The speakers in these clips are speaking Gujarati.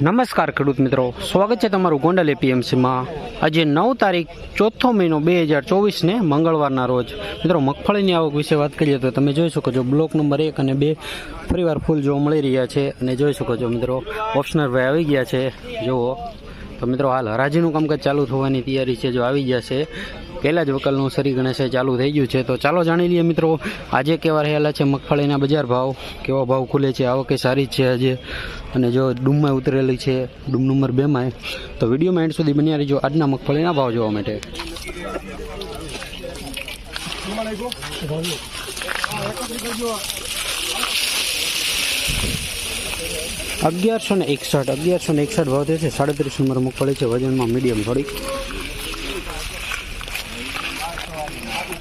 નમસ્કાર ખેડૂત મિત્રો. સ્વાગત છે તમારું ગોંડલ એપીએમસીમાં આજે નવ તારીખ, ચોથો મહિનો બે હજાર ચોવીસને મંગળવારના રોજ. મિત્રો, મગફળીની આવક વિશે વાત કરીએ તો તમે જોઈ શકો છો, બ્લોક નંબર એક અને બે ફરીવાર ફૂલ જોવા મળી રહ્યા છે. અને જોઈ શકો છો મિત્રો ઓપ્શનર ભાઈ આવી ગયા છે. જુઓ. તો મિત્રો, હાલ હરાજીનું કામકાજ ચાલુ થવાની તૈયારી છે. જો આવી ગયા છે પહેલાં જ વકલનું સરી ગણેશે ચાલુ થઈ ગયું છે. તો ચાલો જાણી લઈએ મિત્રો, આજે કેવા રહેલા છે મગફળીના બજાર ભાવ? કેવા ભાવ ખુલે છે? આવકે સારી છે આજે. અને જો ડૂમમાં ઉતરેલી છે, ડૂમ નંબર બેમાં તો વિડીયોમાં એન્ડ સુધી બન્યા રહીજો આજના મગફળીના ભાવ જોવા માટે. અગિયારસો ને એકસઠ, અગિયારસો ને એકસઠ ભાવ થશે સાડત્રીસ નંબર મગફળી છે. વજનમાં મીડિયમ થોડીક.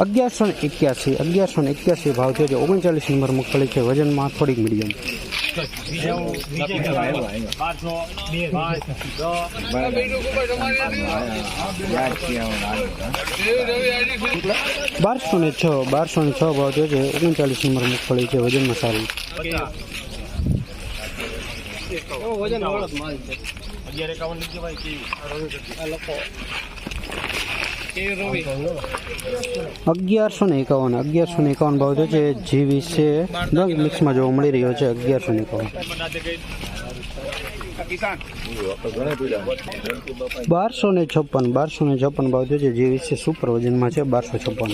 અગિયારસો ને એક્યાસી, અગિયારસો ને એક્યાસી ભાવ છે. જે ઓગણચાલીસ નંબર મગફળી છે. વજનમાં થોડીક મીડિયમ બારસો ને છ, બારસો ને છ ભાવ છે. ઓગણચાલીસ નંબર મગફળી છે. વજનમાં સારી. અગિયારસો ને એકાવન, અગિયારસો ને એકાવન ભાવ છે જી વિશે છે. મિક્સમાં જોવા મળી રહ્યો છે અગિયારસો ને એકાવન. બારસો ને છપ્પન, બારસો ને છપ્પન ભાવ છે જે વીસ સુપર વજનમાં છે બારસો છપ્પન.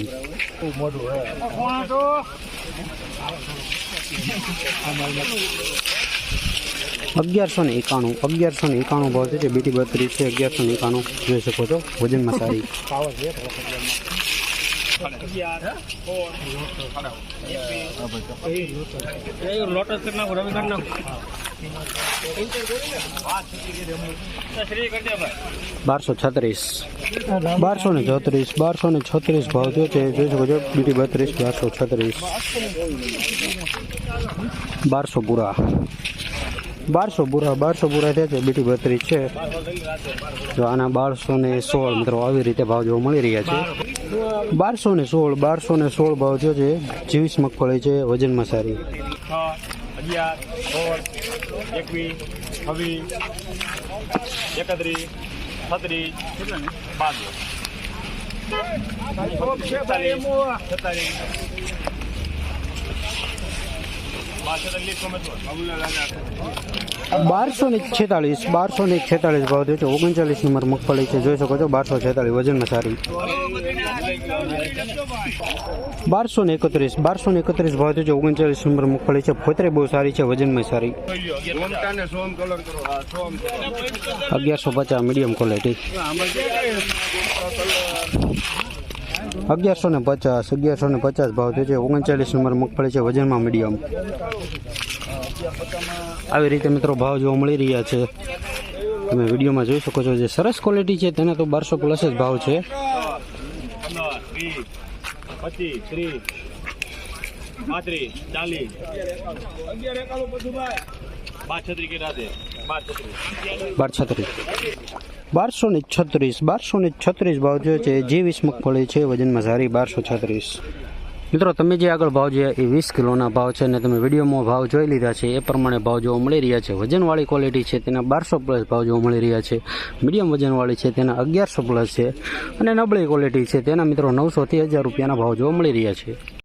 અગિયારસો ને એકાણું, અગિયારસો ને એકાણું ભાવ છે બીટી બત્રીસ છે, અગિયારસો ને એકાણું જોઈ શકો છો. વજનમાં સારી. બારસો છત્રીસ. બારસો ને ચોત્રીસ બારસો ને છત્રીસ ભાવ થયો છે જોઈ શકો છો. બીટી બત્રીસ, બારસો છત્રીસ. બારસો પૂરા બારસો બુરા બારસો બુરા થયા છે બીટી બત્રીસ છે જો આના બારસો ને સોળ મિત્રો આવી રીતે ભાવ જોવા મળી રહ્યા છે બારસો ને સોળ બારસો ને સોળ ભાવ થયો છે જીવીસ મગફળી છે વજનમાં સારી એકત્રીસ છત્રીસ બાવીસ છેતાલીસ છેતાલીસ બારસો ને છેતાલીસ બારસો ને છેતાલીસ ભાવ થયો છે. ઓગણચાલીસ નંબર મગફળી છે. જોઈ શકો છો, બારસો છેતાલીસ વજનમાં સારી. બારસો ને એકત્રીસ, બારસો ને એકત્રીસ ભાવ થયો છે. ઓગણચાલીસ નંબર મગફળી છે. ફોતરે બહુ સારી છે, વજનમાં સારી. અગિયારસો પચાસ મીડિયમ ક્વોલિટી. અગિયારસો ને પચાસ, અગિયારસો ને પચાસ ભાવ થયો છે. ઓગણચાલીસ નંબર મગફળી છે વજનમાં મીડિયમ. આવી રીતે મિત્રો ભાવ જોવા મળી રહ્યા છે. તમે વિડીયોમાં જોઈ શકો છો જે સરસ ક્વોલિટી છે, તેના તો બારસો પ્લસ જ ભાવ છે. પાંત્રીસ, ચાલીસ. બાર છત્રીસ ભાઈ. રાતે બાર, છત્રીસ બાર છત્રીસ. બારસો ને છત્રીસ, બારસો ને છત્રીસ ભાવ જે છે. જે વીસ મગફળી છે, વજનમાં સારી બારસો છત્રીસ. મિત્રો, તમે જે આગળ ભાવ છે એ વીસ કિલોના ભાવ છે અને તમે વિડીયોમાં ભાવ જોઈ લીધા છે. એ પ્રમાણે ભાવ જોવા મળી રહ્યા છે. વજનવાળી ક્વોલિટી છે, તેના બારસો પ્લસ ભાવ જોવા મળી રહ્યા છે. મીડિયમ વજનવાળી છે, તેના અગિયારસો પ્લસ છે. અને નબળી ક્વોલિટી છે, તેના મિત્રો નવસોથી હજાર રૂપિયાના ભાવ જોવા મળી રહ્યા છે.